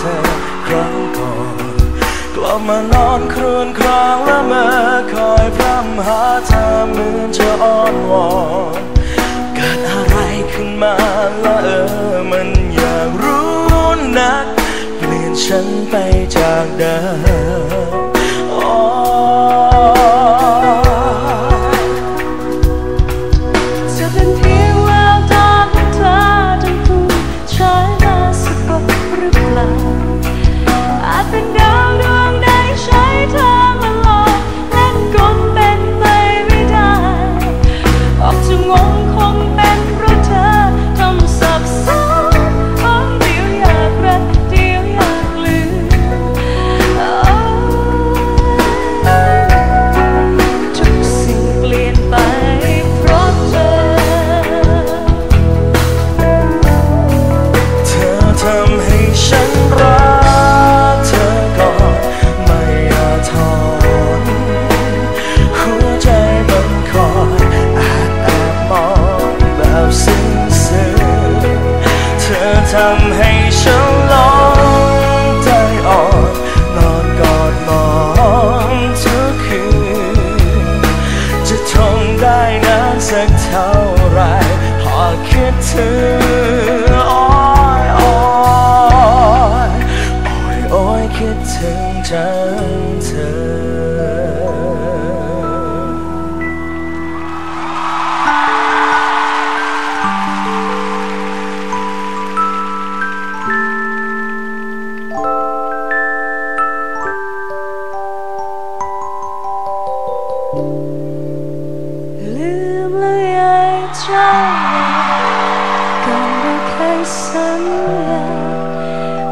ธอครั้งก่อนกลับมานอนครวนครางและเมื่อคอยพร่ำหาเธอเหมือนจะอ้อนวอนเกิดอะไรขึ้นมาละเออมันอยากรู้นัก เปลี่ยนฉันไปจากเดิม ให้ฉันหลง ลืมเลยไอ้เจ้าก่อนเราเคยสัญญา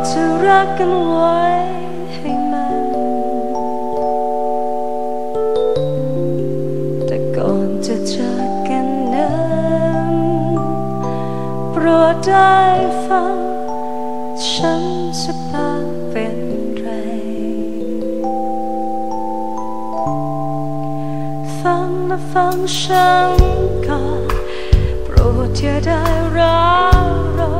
จะรักกันไว้ให้มัน แต่ก่อนจะจากกันนั้นโปรดได้ฟังฉันจะพาเป็ ฟังฉันก่อนโปรดอย่าได้ร้าวรอ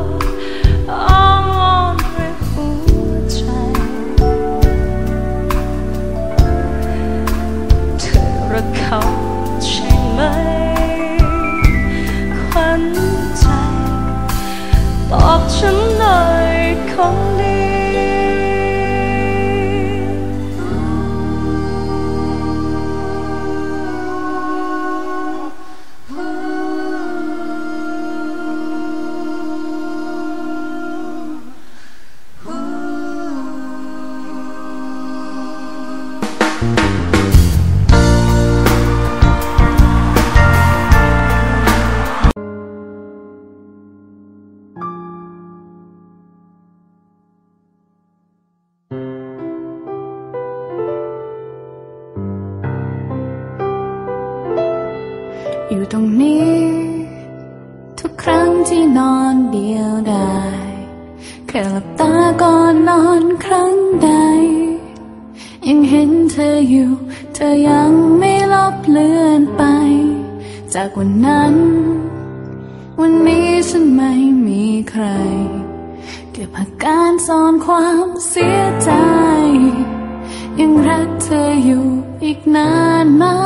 อยู่ตรงนี้ ทุกครั้งที่นอนเดียวดายแค่หลับตาก่อนนอนครั้งใด ยังเห็นเธออยู่ เธอยังไม่ลบเลือนไป จากวันนั้น วันนี้ฉันไม่มีใคร เก็บอาการซ่อนความเสียใจ ยังรักเธออยู่อีกนานไหมก็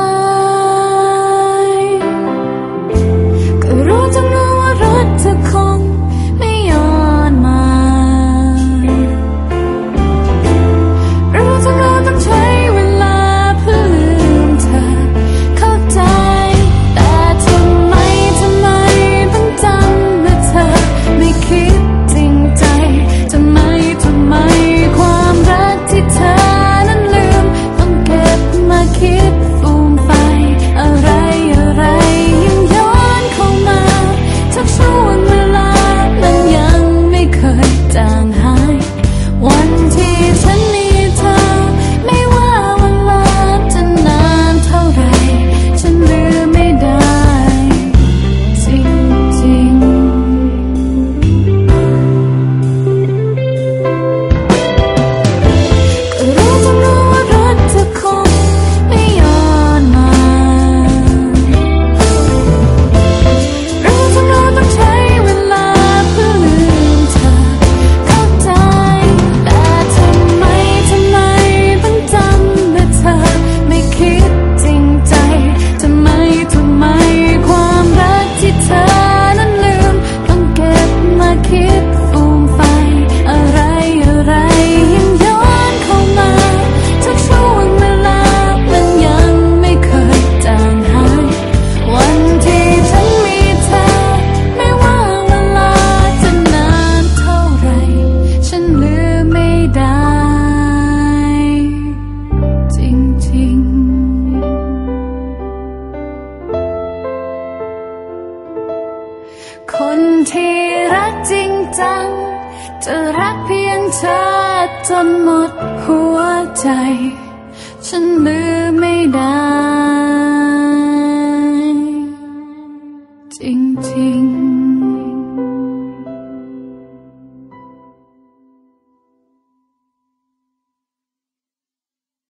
คนที่รักจริงจัง จะรักเพียงเธอจนหมดหัวใจ ฉันลืมไม่ได้